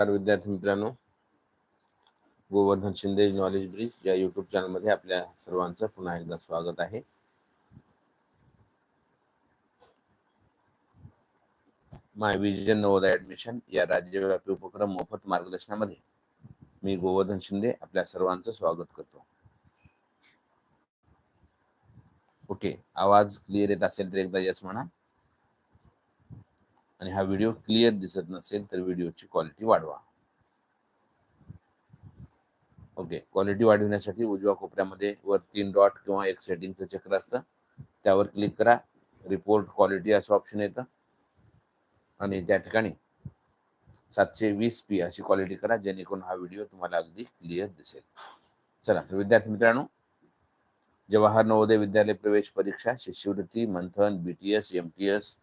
नमस्कार विद्यार्थी मित्रांनो. गोवर्धन शिंदे नॉलेज ब्रिज या युट्यूब चॅनलमध्ये आपल्या सर्वांचं पुन्हा एकदा स्वागत आहे. माय विजन नवोदय ऍडमिशन या राज्यव्यापी उपक्रम मोफत मार्गदर्शनामध्ये मी गोवर्धन शिंदे आपल्या सर्वांचं स्वागत करतो. ओके आवाज क्लिअर येत असेल तर एकदा यस म्हणा. आणि हा व्हिडिओ क्लिअर दिसत नसेल तर व्हिडिओची क्वालिटी वाढवा. ओके क्वालिटी वाढवण्यासाठी उजव्या कोपऱ्यामध्ये वर तीन डॉट किंवा एक सेटिंगचं चक्र असतं. त्यावर क्लिक करा रिपोर्ट क्वालिटी असं ऑप्शन येतं. आणि त्या ठिकाणी सातशे वीस पी अशी क्वालिटी करा जेणेकरून हा व्हिडिओ तुम्हाला अगदी क्लिअर दिसेल. चला तर विद्यार्थी मित्रांनो जवाहर नवोदय विद्यालय प्रवेश परीक्षा शिष्यवृत्ती Manthan B T S M T S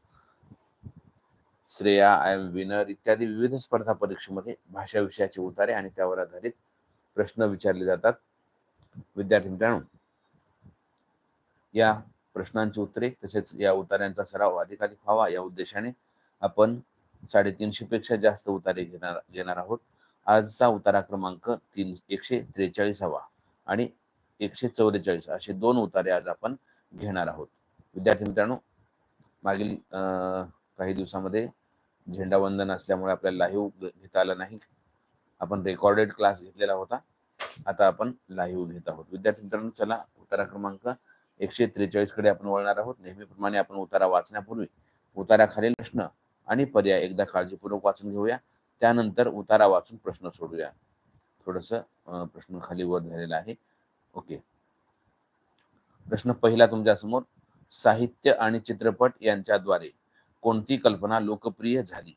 Shreya I M winner इत्यादी विविध स्पर्धा परीक्षेमध्ये भाषा विषयाचे उतारे आणि त्यावर आधारित प्रश्न विचारले जातात. विद्यार्थी मित्रांनो या प्रश्नांची उत्तरे तसेच या उतार्यांचा सराव अधिकाधिक व्हावा या उद्देशाने आपण साडेतीनशे पेक्षा जास्त उतारे घेणार घेणार आहोत. आजचा उतारा क्रमांक तीन एकशे त्रेचाळीसावा आणि एकशे चौवेचाळीस असे दोन उतारे आज आपण घेणार आहोत. विद्यार्थी मित्रांनो मागील काही दिवसामध्ये झेंडावंदन असल्यामुळे आपल्याला लाईव्ह घेता आला नाही. आपण रेकॉर्डेड क्लास घेतलेला होता. आता आपण लाईव्ह घेत आहोत. विद्यार्थी मित्रांनो चला उतारा क्रमांक एकशे त्रेचाळीसकडे आपण वळणार आहोत. नेहमीप्रमाणे आपण उतारा वाचण्यापूर्वी उताराखालील प्रश्न आणि पर्याय एकदा काळजीपूर्वक वाचून घेऊया. त्यानंतर उतारा वाचून प्रश्न सोडूया. थोडस प्रश्न खाली वर झालेला आहे. ओके. प्रश्न पहिला तुमच्यासमोर साहित्य आणि चित्रपट यांच्याद्वारे. कोणती कल्पना लोकप्रिय झाली?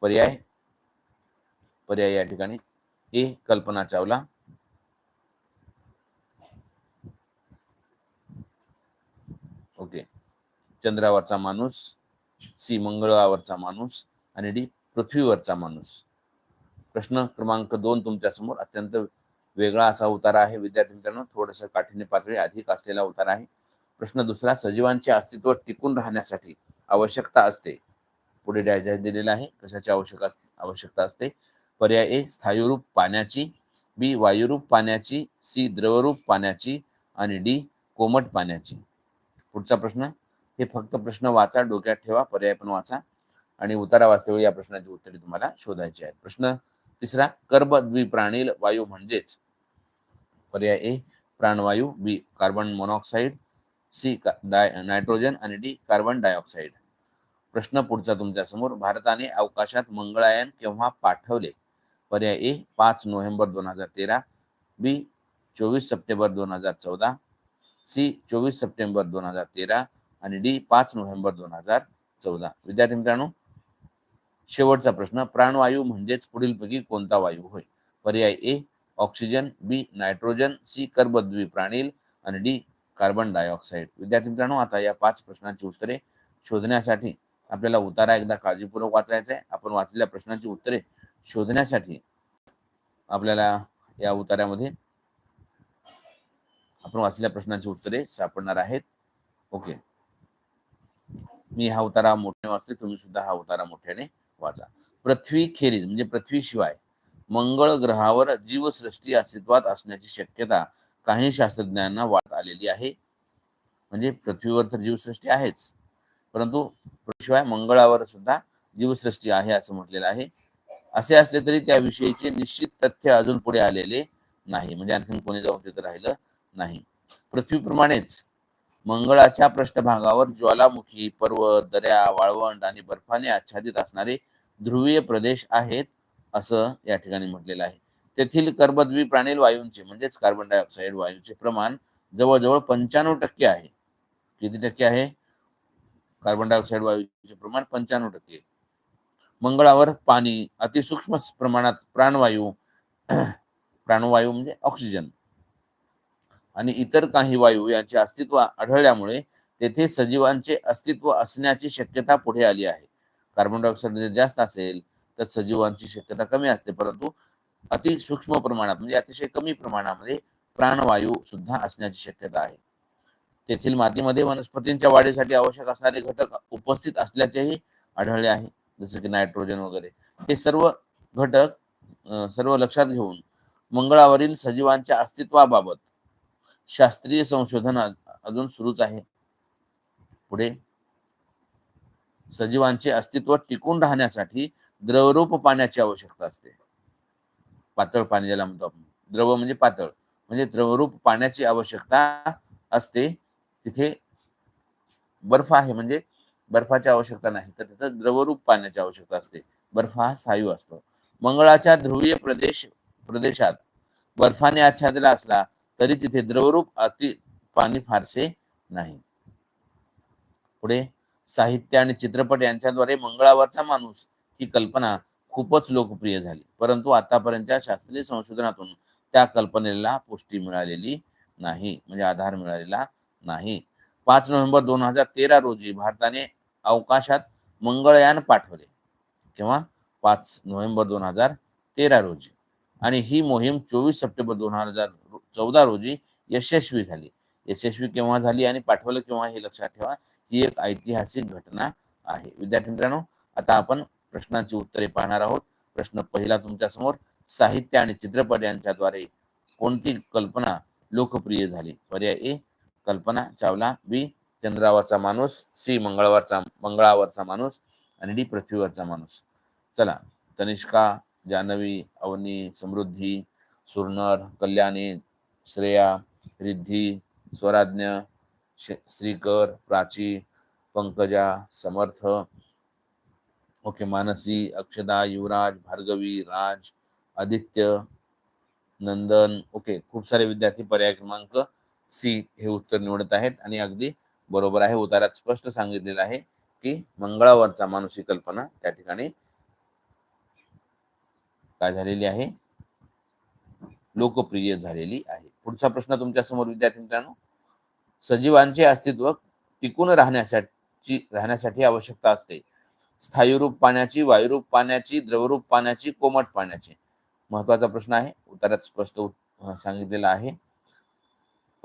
पर्याय? पर्याय या ठिकाणी. ए कल्पना चावला. ओके. चंद्रावरचा माणूस सी मंगळावरचा माणूस आणि डी पृथ्वीवरचा माणूस. प्रश्न क्रमांक दोन तुमच्यासमोर अत्यंत वेगळा असा उतारा आहे. विद्यार्थी मित्रांनो थोडस काठीण्य पातळी अधिक असलेला उतारा आहे. प्रश्न दुसरा सजीवांचे अस्तित्व टिकून राहण्यासाठी आवश्यकता असते. पुढे डॅश दिलेला आहे. कशाची आवश्यक आवश्यकता असते? पर्याय ए स्थायूरूप पाण्याची बी वायुरूप पाण्याची सी द्रवरूप पाण्याची आणि डी कोमट पाण्याची. पुढचा प्रश्न हे फक्त प्रश्न वाचा डोक्यात ठेवा पर्याय पण वाचा आणि उतारा वाचतेवेळी या प्रश्नाची उत्तरे तुम्हाला शोधायची आहेत. प्रश्न तिसरा कर्बद्विप्राणील वायू म्हणजेच? पर्याय ए प्राणवायू B carbon monoxide C dinitrogen आणि डी कार्बन डायऑक्साईड. प्रश्न पुढचा तुमच्यासमोर भारताने अवकाशात मंगळायन केव्हा पाठवले? पर्याय ए पाच नोव्हेंबर दोन हजार तेरा. बी चोवीस सप्टेंबर दोन हजार चौदा. सी चोवीस सप्टेंबर दोन हजार तेरा. आणि डी पाच नोव्हेंबर दोन हजार चौदा. विद्यार्थी मित्रांनो शेवटचा प्रश्न. प्राणवायू म्हणजेच पुढीलपैकी कोणता वायू होय? पर्याय A oxygen. B nitrogen. C कर्बद्वी प्राणील. आणि डी कार्बन डायऑक्साईड विद्यार्थी मित्रांनो आता या पाच प्रश्नांची उत्तरे शोधण्यासाठी आपल्याला उतारा एकदा काळजीपूर्वक वाचायचा आहे आपण वाचलेल्या प्रश्नांची उत्तरे शोधण्यासाठी आपल्याला या उतार्यामध्ये आपण वाचलेल्या प्रश्नांची उत्तरे सापडणार आहेत. ओके. मी हा उतारा मोठ्याने वाचते तुम्ही सुद्धा हा उतारा मोठ्याने वाचा. पृथ्वी खेरीज म्हणजे पृथ्वीशिवाय मंगळ ग्रहावर जीवसृष्टी अस्तित्वात असण्याची शक्यता काही शास्त्रज्ञांना आलेली आहे. म्हणजे पृथ्वीवर तर जीवसृष्टी आहेच. परंतु शिवाय मंगळावर सुद्धा जीवसृष्टी आहे असं म्हटलेलं आहे. असे असले तरी त्याविषयीचे निश्चित तथ्य अजून पुढे आलेले नाही. म्हणजे आणखी कोणी जाऊन तिथं राहिलं नाही. पृथ्वीप्रमाणेच मंगळाच्या पृष्ठभागावर ज्वालामुखी पर्वत दऱ्या वाळवंट आणि बर्फाने आच्छादित असणारे ध्रुवीय प्रदेश आहेत असं या ठिकाणी म्हटलेलं आहे. तेथील कर्बद्वी प्राणील वायूंचे म्हणजेच कार्बन डायऑक्साईड वायूचे प्रमाण जवळजवळ पंच्याण्णव टक्के आहे. किती टक्के आहे? कार्बन डायऑक्साईड वायूचे प्रमाण पंच्याण्णव टक्के. मंगळावर पाणी अतिसूक्ष्म प्रमाणात प्राणवायू प्राणवायू म्हणजे ऑक्सिजन आणि इतर काही वायू यांचे अस्तित्व आढळल्यामुळे तेथे सजीवांचे अस्तित्व असण्याची शक्यता पुढे आली आहे. कार्बन डायऑक्साईड जर जास्त असेल तर सजीवांची शक्यता कमी असते. परंतु अति सूक्ष्म प्रमाणात म्हणजे अतिशय कमी प्रमाणामध्ये प्राणवायू सुद्धा असण्याची शक्यता आहे. तेथील मातीमध्ये वनस्पतींच्या वाढीसाठी आवश्यक असणारे घटक उपस्थित असल्याचेही आढळले आहे. जसं की नायट्रोजन वगैरे. हे सर्व घटक सर्व लक्षात घेऊन मंगळावरील सजीवांच्या अस्तित्वाबाबत शास्त्रीय संशोधन अजून सुरूच आहे. पुढे. सजीवांचे अस्तित्व टिकून राहण्यासाठी द्रवरूप पाण्याची आवश्यकता असते. पातळ पाणी ज्याला म्हणतो आपण. द्रव म्हणजे पातळ. म्हणजे द्रवरूप पाण्याची आवश्यकता असते तिथे बर्फ आहे म्हणजे बर्फाची आवश्यकता नाही तर तिथं द्रवरूप पाण्याची आवश्यकता असते. बर्फ हा स्थायू असतो. मंगळाच्या ध्रुवीय प्रदेश प्रदेशात बर्फाने आच्छादला असला तरी तिथे द्रवरूप अति पाणी फारसे नाही. पुढे साहित्य आणि चित्रपट यांच्याद्वारे मंगळावरचा माणूस ही कल्पना खूपच लोकप्रिय झाली. परंतु आतापर्यंतच्या शास्त्रीय संशोधनातून त्या कल्पनेला पुष्टी मिळालेली नाही म्हणजे आधार मिळालेला नाही. पाच नोव्हेंबर दोन हजार तेरा रोजी भारताने अवकाशात मंगळयान पाठवले. किंवा पाच नोव्हेंबर दोन हजार तेरा रोजी. आणि ही मोहीम चोवीस सप्टेंबर दोन हजार चौदा रोजी यशस्वी झाली. यशस्वी केव्हा झाली आणि पाठवलं केव्हा हे लक्षात ठेवा. ही एक ऐतिहासिक घटना आहे. विद्यार्थी मित्रांनो आता आपण प्रश्नांची उत्तरे पाहणार आहोत. प्रश्न पहिला तुमच्यासमोर साहित्य आणि चित्रपट यांच्याद्वारे कोणती कल्पना लोकप्रिय झाली? पर्याय ए कल्पना चावला बी चंद्रावरचा माणूस सी मंगळवारचा मंगळावरचा माणूस आणि डी पृथ्वीवरचा माणूस. चला तनिष्का जान्हवी अवनी समृद्धी सुरनर कल्याणी श्रेया रिद्धी स्वराज्ञ श- श्रीकर प्राची पंकजा समर्थ ओके मानसी अक्षदा युवराज भार्गवी राज आदित्य नंदन ओके खूप सारे विद्यार्थी पर्याय क्रमांक सी हे उत्तर निवडत आहेत. आणि अगदी बरोबर आहे उतारात स्पष्ट सांगितलेलं आहे की मंगळावरचा माणूस ही कल्पना त्या ठिकाणी काय झालेली आहे? लोकप्रिय झालेली आहे. पुढचा प्रश्न तुमच्यासमोर विद्यार्थी मित्रांनो. सजीवांचे अस्तित्व टिकून राहण्यासाठी राहण्यासाठी आवश्यकता असते. स्थायीरूप पाण्याची वायुरूप पाण्याची द्रवरूप पाण्याची कोमट पाण्याची. महत्त्वाचा प्रश्न आहे. उत्तरात स्पष्ट सांगितलेला आहे.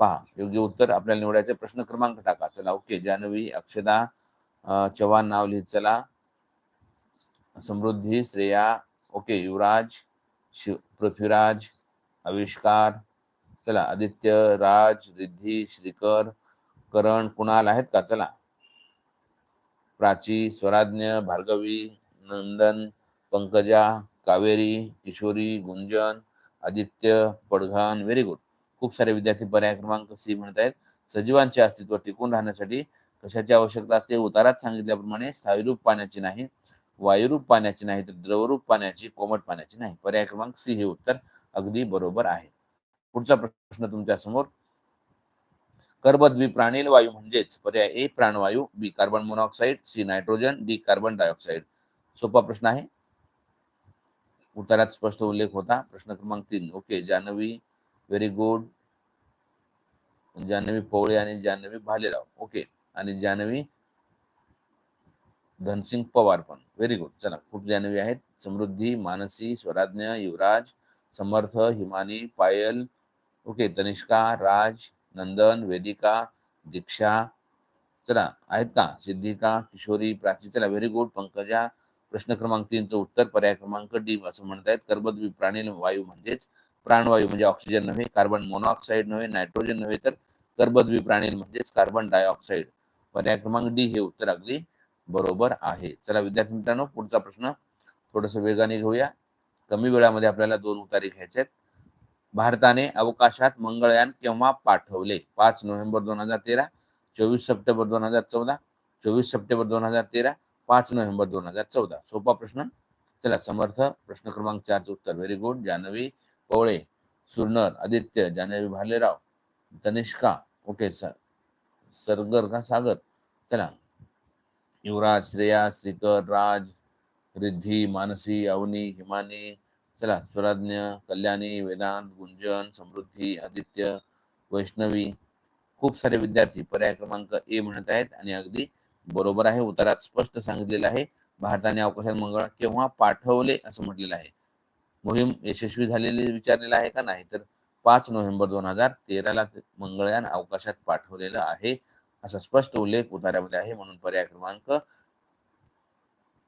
पहा योग्य उत्तर आपल्याला निवडायचे प्रश्न क्रमांक टाका. चला ओके. जान्हवी अक्षदा चव्हाण नाव लिहित चला. समृद्धी श्रेया ओके. युवराज शिव पृथ्वीराज आविष्कार. चला आदित्य राज रिद्धी श्रीकर करण कुणाल आहेत का? चला. प्राची स्वराज्ञ भार्गवी नंदन पंकजा कावेरी किशोरी गुंजन आदित्य पडघान व्हेरी गुड खूप सारे विद्यार्थी पर्याय क्रमांक सी म्हणत आहेत. सजीवांचे अस्तित्व टिकून राहण्यासाठी कशाची आवश्यकता असते? उतारात सांगितल्याप्रमाणे स्थायीरूप पाण्याची नाही वायुरूप पाण्याची नाही तर द्रवरूप पाण्याची कोमट पाण्याची नाही. पर्याय क्रमांक सी हे उत्तर अगदी बरोबर आहे. पुढचा प्रश्न तुमच्यासमोर. कर्बद्विप्राणील वायू म्हणजेच पर्याय ए प्राणवायू B carbon monoxide C nitrogen D carbon dioxide सोपा प्रश्न आहे. उत्तरात स्पष्ट उल्लेख होता. प्रश्न क्रमांक तीन. Okay Janhavi very good Janhavi Powale आणि जान्हवी भालेराव. ओके आणि जान्हवी धनसिंग पवार पण. व्हेरी गुड चला खूप जान्हवी आहेत. समृद्धी मानसी स्वराज्ञ युवराज समर्थ हिमानी पायल. ओके तनिष्का राज नंदन वेदिका दीक्षा. चला आहेत का? सिद्धिका किशोरी प्राची. चला व्हेरी गुड पंकजा प्रश्न क्रमांक तीनचं उत्तर पर्याय क्रमांक डी असं म्हणतायत. कर्बद्वी प्राणी वायू म्हणजेच प्राणवायू म्हणजे ऑक्सिजन नव्हे कार्बन मोनॉक्साईड नव्हे नायट्रोजन नव्हे तर कर्बद्वी प्राणी म्हणजेच कार्बन डायऑक्साईड पर्याय क्रमांक डी हे उत्तर अगदी बरोबर आहे. चला विद्यार्थी मित्रांनो पुढचा प्रश्न थोडस वेगाने घेऊया. कमी वेळामध्ये आपल्याला दोन उतारे घ्यायचे आहेत भारताने अवकाशात मंगळयान केव्हा पाठवले? पाच नोव्हेंबर दोन हजार तेरा चोवीस सप्टेंबर दोन हजार चौदा चोवीस सप्टेंबर दोन हजार तेरा पाच नोव्हेंबर दोन हजार चौदा. सोपा प्रश्न. चला समर्थ. प्रश्न क्रमांक चारचं उत्तर. Very good Janhavi Pawale Surnar Aditya Janhavi Bhalerao Tanishka okay sir Sargar का सागर? चला. युवराज श्रेया श्रीकर राज रिद्धी मानसी अवनी हिमानी. चला स्वराज्ञ कल्याणी वेदांत गुंजन समृद्धी आदित्य वैष्णवी. खूप सारे विद्यार्थी पर्याय क्रमांक ए म्हणत आहेत आणि अगदी बरोबर आहे उतारात स्पष्ट सांगितलेलं आहे. भारताने अवकाशात मंगळ केव्हा पाठवले असं म्हटलेलं आहे. मोहीम यशस्वी झालेली विचारलेलं आहे का नाही? तर पाच नोव्हेंबर दोन हजार तेराला मंगळयान अवकाशात पाठवलेलं आहे असा स्पष्ट उल्लेख उतारामध्ये आहे. म्हणून पर्याय क्रमांक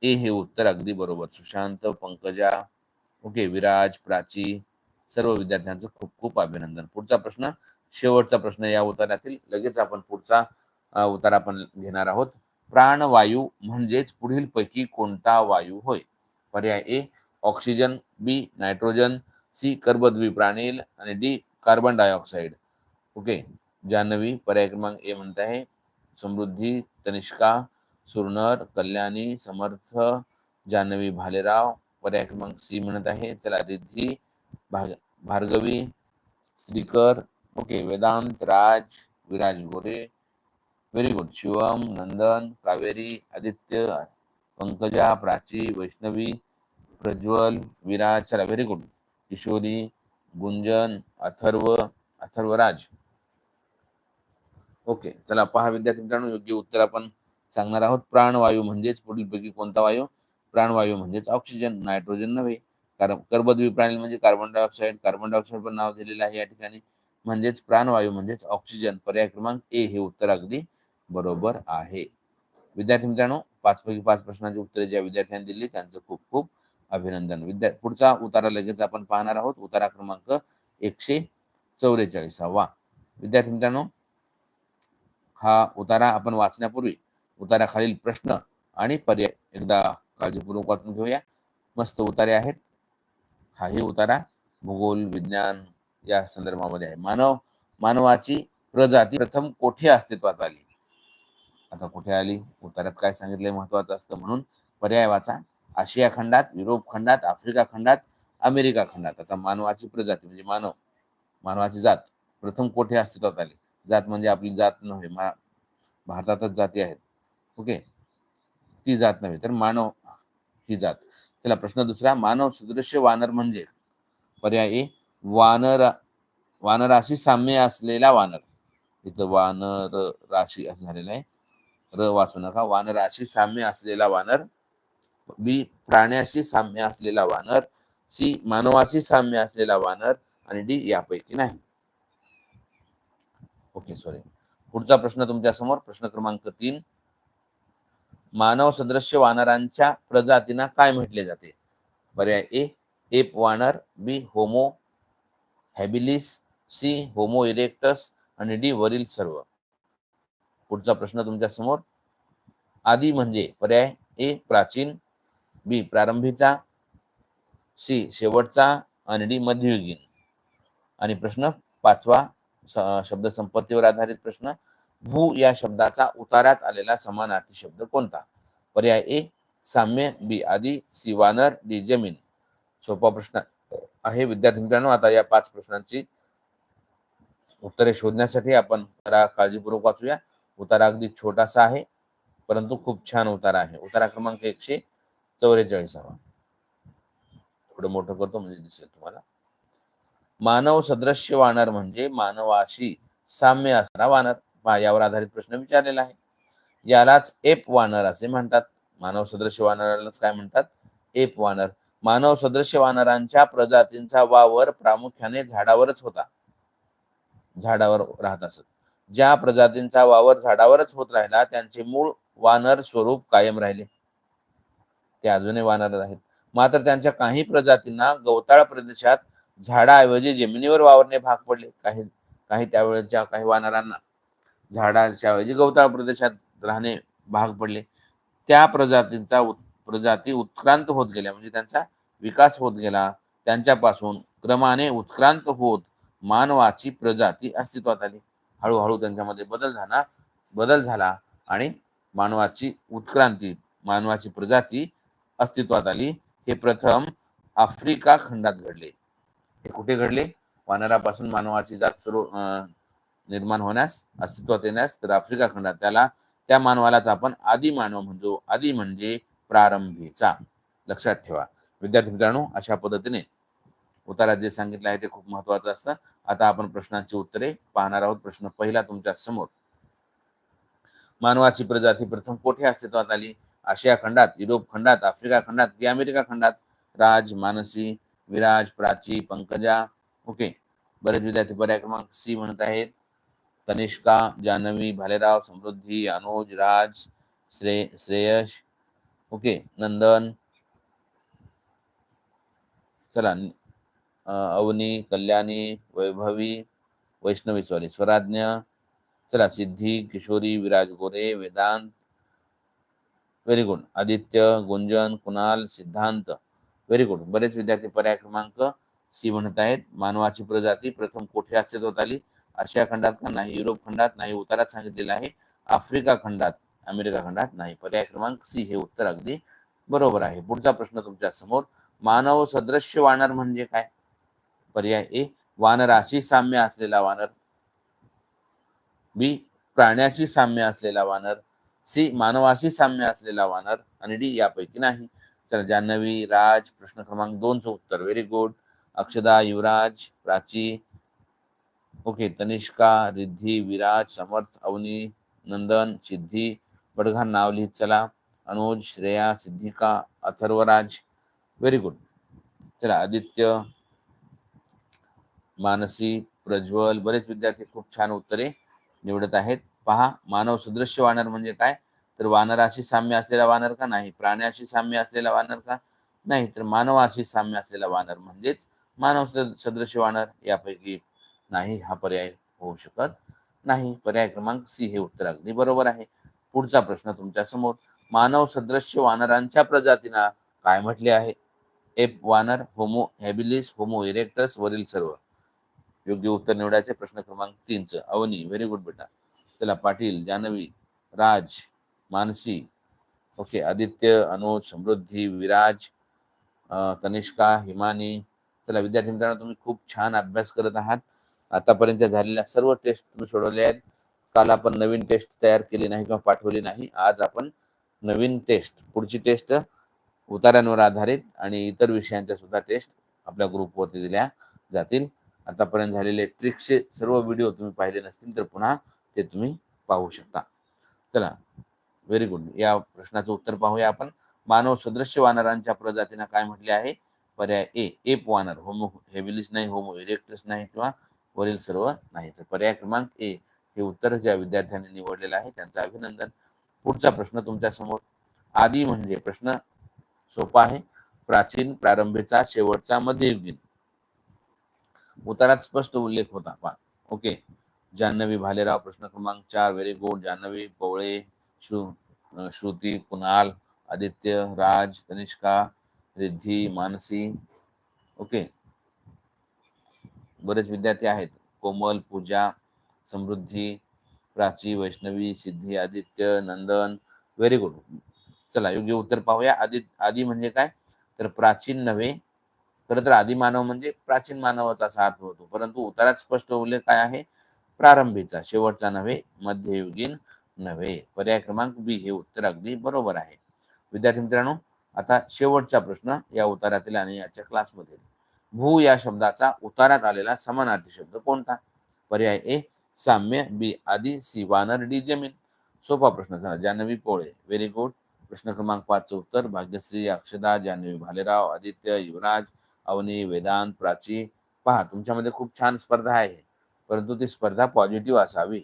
ए हे उत्तर अगदी बरोबर. सुशांत पंकजा ओके विराज प्राची सर्व विद्यार्थ्यांचं खूप खूप अभिनंदन. पुढचा प्रश्न शेवटचा प्रश्न या उतारातील लगेच आपण पुढचा उतार आपण घेणार आहोत. प्राणवायू म्हणजेच पुढील पैकी कोणता वायू होय? पर्याय A oxygen B nitrogen C कर्बद्विप्राणील आणि D carbon dioxide. Okay Janhavi पर्याय क्रमांक ए म्हणत आहे समृद्धी तनिष्का सुरनर कल्याणी समर्थ जान्हवी भालेराव. पर्याय क्रमांक सी म्हणत आहे चला रिद्धी भाग Bhargavi Shrikar okay Vedant Raj Viraj Gore very good Shivam Nandan Kaveri Aditya Pankaja Prachi Vaishnavi Prajwal Viraj चला very good Kishori Gunjan Atharva Atharvaraj okay चला पहा विद्यार्थी मित्रांनो योग्य उत्तर आपण सांगणार आहोत. प्राणवायू म्हणजेच पुढीलपैकी कोणता वायू? प्राणवायू म्हणजेच ऑक्सिजन नायट्रोजन नव्हे. कारण कर्बद्विप्राणील म्हणजे कार्बन डायऑक्साईड कार्बन डायऑक्साईड पण नाव दिलेलं आहे या ठिकाणी. म्हणजेच प्राणवायू म्हणजेच ऑक्सिजन पर्याय क्रमांक ए हे उत्तर अगदी बरोबर आहे. विद्यार्थी मित्रांनो पाचपैकी पाच प्रश्नांची उत्तरे ज्या विद्यार्थ्यांनी दिली त्यांचं खूप खूप अभिनंदन. विद्या पुढचा उतारा लगेच आपण पाहणार आहोत. उतारा क्रमांक एकशे चौवेचाळीसावा. विद्यार्थी मित्रांनो हा उतारा आपण वाचण्यापूर्वी उताराखालील प्रश्न आणि पर्याय एकदा काळजीपूर्वक वाचून घेऊया. मस्त उतारे आहेत. हाही उतारा भूगोल विज्ञान या संदर्भामध्ये आहे. मानव मानवाची प्रजाती प्रथम कोठे अस्तित्वात आली? आता कुठे आली? उतार्यात काय सांगितलंय महत्वाचं असतं म्हणून पर्याय वाचा. आशिया खंडात युरोप खंडात आफ्रिका खंडात अमेरिका खंडात. आता मानवाची प्रजाती म्हणजे मानव. मानवाची जात. प्रथम कोठे अस्तित्वात आली? जात म्हणजे आपली जात नव्हे. मा भारतातच जाती आहेत. ओके? ती जात नव्हे. तर मानव ही जात. चला प्रश्न दुसरा. मानव सदृश्य वानर म्हणजे? पर्याय वानर वानराशी साम्य असलेला वानर. इथं वानर राशी असं झालेलं आहे. र वाचू नका. वानराशी साम्य असलेला वानर बी प्राण्याशी साम्य असलेला वानर सी मानवाशी साम्य असलेला वानर आणि डी यापैकी नाही. ओके सॉरी पुढचा प्रश्न तुमच्यासमोर. प्रश्न क्रमांक तीन. मानव सदृश्य वानरांच्या प्रजातींना काय म्हटले जाते? पर्याय ए एप वानर B homo habilis C homo erectus आणि डी वरील सर्व. पुढचा प्रश्न तुमच्यासमोर आदी म्हणजे पर्याय ए प्राचीन बी प्रारंभीचा सी शेवटचा आणि डी मध्ययुगीन. आणि प्रश्न पाचवा शब्द संपत्तीवर आधारित प्रश्न भू या शब्दाचा उतारात आलेला समानार्थी शब्द कोणता? पर्याय ए साम्य बी आदी सी वानर डी जमीन. सोपा प्रश्न आहे. विद्यार्थी मित्रांनो आता या पाच प्रश्नांची उत्तरे शोधण्यासाठी आपण जरा काळजीपूर्वक वाचूया. उतारा अगदी छोटासा आहे परंतु खूप छान उतारा आहे. उतारा क्रमांक एकशे चौवेचाळीसावा. थोडं मोठं करतो म्हणजे दिसेल तुम्हाला. मानव सदृश्य वानर म्हणजे मानवाशी साम्य असणारा वानर. यावर आधारित प्रश्न विचारलेला आहे. यालाच एप वानर असे म्हणतात. मानव सदृश्य वानरालाच काय म्हणतात? एप वानर. मानव सदृश्य वानरांच्या प्रजातींचा वावर प्रामुख्याने झाडावरच होता. झाडावर राहत असत. ज्या प्रजातींचा वावर झाडावरच होत राहिला त्यांचे मूळ वानर स्वरूप कायम राहिले. ते अजूनही वानर आहेत. मात्र त्यांच्या काही प्रजातींना गवताळ प्रदेशात झाडाऐवजी जमिनीवर वावरणे भाग पडले. काही काही त्यावेळेच्या काही वानरांना झाडाच्या ऐवजी गवताळ प्रदेशात राहणे भाग पडले. त्या प्रजातींचा उत- प्रजाती उत्क्रांत होत गेल्या. म्हणजे त्यांचा विकास होत गेला. त्यांच्यापासून क्रमाने उत्क्रांत होत मानवाची प्रजाती अस्तित्वात आली. हळूहळू त्यांच्यामध्ये बदल झाला बदल झाला आणि मानवाची उत्क्रांती मानवाची प्रजाती अस्तित्वात आली. हे प्रथम आफ्रिका खंडात घडले. हे कुठे घडले? वानरापासून मानवाची जात सुरू अं, निर्माण होण्यास अस्तित्वात येण्यास तर आफ्रिका खंडात त्याला त्या मानवालाच आपण आदी मानव म्हणतो. आदी म्हणजे प्रारंभीचा. लक्षात ठेवा. विद्यार्थी मित्रांनो अशा पद्धतीने उतारात जे सांगितलं आहे ते खूप महत्वाचं असतं. आता आपण प्रश्नांची उत्तरे पाहणार आहोत. प्रश्न पहिला तुमच्यासमोर. मानवाची प्रजाती प्रथम कोठे अस्तित्वात आली? आशिया खंडात युरोप खंडात आफ्रिका खंडात की अमेरिका खंडात? राज मानसी विराज प्राची पंकजा. ओके. बरेच विद्यार्थी पर्याय क्रमांक सी म्हणत आहेत. तनिष्का जान्हवी भालेराव समृद्धी अनुज राज श्रे श्रेयश. ओके. नंदन. चला. अवनी कल्याणी वैभवी वैष्णवी सॉरी स्वराज्ञ चला Siddhi Kishori Viraj Gore Vedant very good Aditya Gunjan Kunal Siddhant very good बरेच विद्यार्थी पर्याय क्रमांक सी म्हणत आहेत. मानवाची प्रजाती प्रथम कोठे अस्तित्वात आली? आशिया खंडात का नाही? युरोप खंडात नाही? उत्तरात सांगितलेलं आहे. आफ्रिका खंडात अमेरिका खंडात नाही. पर्याय क्रमांक सी हे उत्तर अगदी बरोबर आहे. पुढचा प्रश्न तुमच्यासमोर. मानव सदृश्य वानर म्हणजे काय? पर्याय ए वानराशी साम्य असलेला वानर. बी प्राण्याशी साम्य असलेला वानर. सी मानवाशी साम्य असलेला वानर. आणि डी यापैकी नाही. तर जान्हवी राज प्रश्न क्रमांक दोनचं उत्तर. Very good Akshada Yuvraj Prachi. Okay Tanishka Riddhi Viraj Samarth Avani Nandan Siddhi बडघा नाव लिहित चला अनुज श्रेया सिद्धिका अथर्वराज. व्हेरी गुड चला आदित्य मानसी प्रज्वल बरेच विद्यार्थी खूप छान उत्तरे निवडत आहेत. पहा मानव सदृश्य वानर म्हणजे काय? तर वानराशी साम्य असलेला वानर का नाही? प्राण्याशी साम्य असलेला वानर का? नाही तर मानवाशी साम्य असलेला वानर म्हणजेच मानव सद- सदृश्य वानर यापैकी नाही हा पर्याय होऊ शकत नाही. पर्याय क्रमांक सी हे उत्तर अगदी बरोबर आहे. पुढचा प्रश्न तुमच्यासमोर. मानव सदृश्य वानरांच्या प्रजातींना काय म्हटले आहे? एप वानर होमो हॅबिलिस होमो इरेक्टस वरील सर्व. योग्य उत्तर निवडायचे प्रश्न क्रमांक तीनचं. अवनी व्हेरी गुड बेटा. चला पाटील जानवी राज मानसी. ओके आदित्य अनुज समृद्धी विराज तनिष्का हिमानी. चला विद्यार्थी मित्रांनो तुम्ही खूप छान अभ्यास करत आहात. आतापर्यंत झालेल्या सर्व टेस्ट तुम्ही सोडवल्या आहेत. काल आपण नवीन टेस्ट तयार केली नाही किंवा पाठवली नाही. आज आपण नवीन टेस्ट पुढची टेस्ट उतार्यांवर आधारित आणि इतर विषयांच्या सुद्धा टेस्ट आपल्या ग्रुपवरती दिल्या जातील. आतापर्यंत झालेले ट्रिक्सचे सर्व व्हिडिओ तुम्ही पाहिले नसतील तर पुन्हा ते तुम्ही पाहू शकता. चला व्हेरी गुड या प्रश्नाचं उत्तर पाहूया आपण. मानव सदृश्य वानरांच्या प्रजातींना काय म्हटले आहे? पर्याय ए एप वानर होमो हेबिलिस नाही होमो इरेक्टस नाही किंवा वरील सर्व नाही. तर पर्याय क्रमांक ए हे उत्तर ज्या विद्यार्थ्यांनी निवडलेलं आहे त्यांचं अभिनंदन. पुढचा प्रश्न तुमच्यासमोर. आदी म्हणजे प्रश्न सोपा आहे. प्राचीन प्रारंभीचा शेवटचा मध्ययुगीन. उतारात स्पष्ट उल्लेख होता. पा ओके. जान्हवी भालेराव प्रश्न क्रमांक चार व्हेरी गुड जान्हवी पवळे श्रु श्रुती कुणाल आदित्य राज तनिष्का रिद्धी मानसी. ओके. बरेच विद्यार्थी आहेत. कोमल पूजा समृद्धी प्राची वैष्णवी सिद्धी आदित्य नंदन. व्हेरी गुड चला योग्य उत्तर पाहूया. आदि आदी म्हणजे काय? तर प्राचीन नव्हे खरं तर आदिमानव म्हणजे प्राचीन मानवाचा असा अर्थ होतो. परंतु उत्तरात स्पष्ट उल्लेख काय आहे? प्रारंभीचा शेवटचा नव्हे मध्ययुगीन नव्हे. पर्याय क्रमांक बी हे उत्तर अगदी बरोबर आहे. विद्यार्थी मित्रांनो आता शेवटचा प्रश्न या उतारातील आणि याच्या क्लासमध्ये. भू या शब्दाचा उतारात आलेला समानार्थी शब्द कोणता? पर्याय ए साम्य बी आदी सी वानर डी जमीन. सोपा प्रश्न झाला. जान्हवी पोळे. व्हेरी गुड प्रश्न क्रमांक पाचचं उत्तर. भाग्यश्री अक्षदा जान्हवी भालेराव आदित्य युवराज अवनी वेदांत प्राची पहा तुमच्यामध्ये खूप छान स्पर्धा आहे. परंतु ती स्पर्धा पॉझिटिव्ह असावी.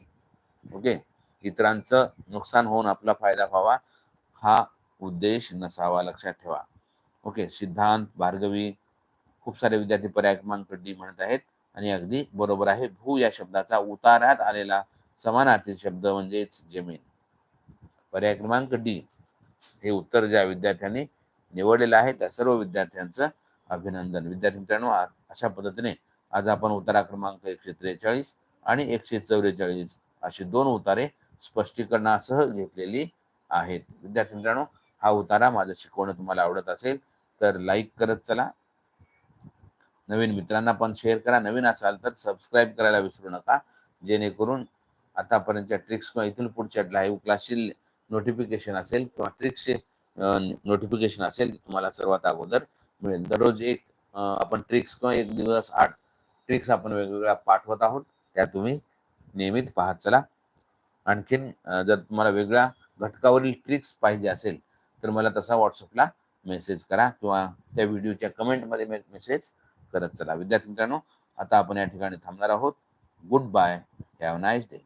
ओके? इतरांचं नुकसान होऊन आपला फायदा व्हावा हा उद्देश नसावा लक्षात ठेवा. ओके? सिद्धांत भार्गवी खूप सारे विद्यार्थी पर्याय क्रमांक डी म्हणत आहेत. आणि अगदी बरोबर आहे भू या शब्दाचा उतारात आलेला समानार्थी शब्द म्हणजेच जमीन. पर्याय क्रमांक डी. हे उत्तर ज्या विद्यार्थ्यांनी निवडलेलं आहे त्या सर्व विद्यार्थ्यांचं अभिनंदन. विद्यार्थी मित्रांनो अशा पद्धतीने आज आपण उतारा क्रमांक एकशे त्रेचाळीस आणि एकशे चौवेचाळीस अशी दोन उतारे स्पष्टीकरणासह घेतलेली आहेत. विद्यार्थी मित्रांनो हा उतारा माझं शिकवणं तुम्हाला आवडत असेल तर लाईक करत चला. नवीन मित्रांना पण शेअर करा. नवीन असाल तर सबस्क्राईब करायला विसरू नका. जेणेकरून आतापर्यंतच्या ट्रिक्स किंवा इथून पुढच्या लाईव्ह क्लासची नोटिफिकेशन असेल किंवा ट्रिक्सचे नोटिफिकेशन असेल तुम्हाला सर्वात अगोदर मिळेल दररोज एक आपण ट्रिक्स किंवा एक दिवस आठ ट्रिक्स आपण वेगवेगळ्या पाठवत आहोत त्या तुम्ही नियमित पाहत चला. आणखीन जर तुम्हाला वेगळ्या घटकावरील ट्रिक्स पाहिजे असेल तर मला तसा व्हॉट्सअपला मेसेज करा किंवा त्या व्हिडिओच्या कमेंटमध्ये मेसेज करत चला. विद्यार्थी मित्रांनो आता आपण या ठिकाणी थांबणार आहोत. Good bye have nice day